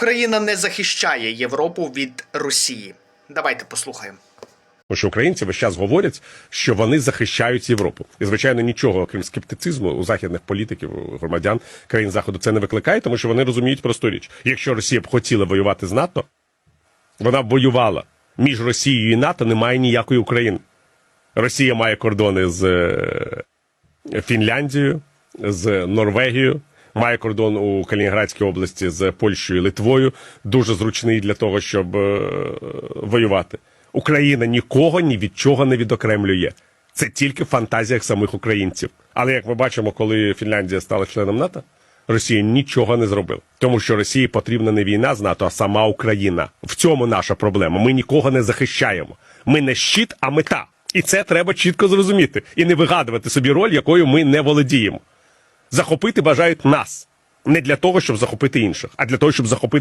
Україна не захищає Європу від Росії. Давайте послухаємо. Тому що українці весь час говорять, що вони захищають Європу. І, звичайно, нічого, окрім скептицизму у західних політиків, громадян країн Заходу це не викликає, тому що вони розуміють просту річ. Якщо Росія б хотіла воювати з НАТО, вона б воювала. Між Росією і НАТО немає ніякої України. Росія має кордони з е, Фінляндією, з Норвегією. Має кордон у Калінінградській області з Польщею і Литвою, дуже зручний для того, щоб е, воювати. Україна нікого ні від чого не відокремлює. Це тільки в фантазіях самих українців. Але як ми бачимо, коли Фінляндія стала членом НАТО, Росія нічого не зробила. Тому що Росії потрібна не війна з НАТО, а сама Україна. В цьому наша проблема. Ми нікого не захищаємо. Ми не щит, а мета. І це треба чітко зрозуміти і не вигадувати собі роль, якою ми не володіємо захопити бажають нас не для того, щоб захопити інших, а для того, щоб захопити.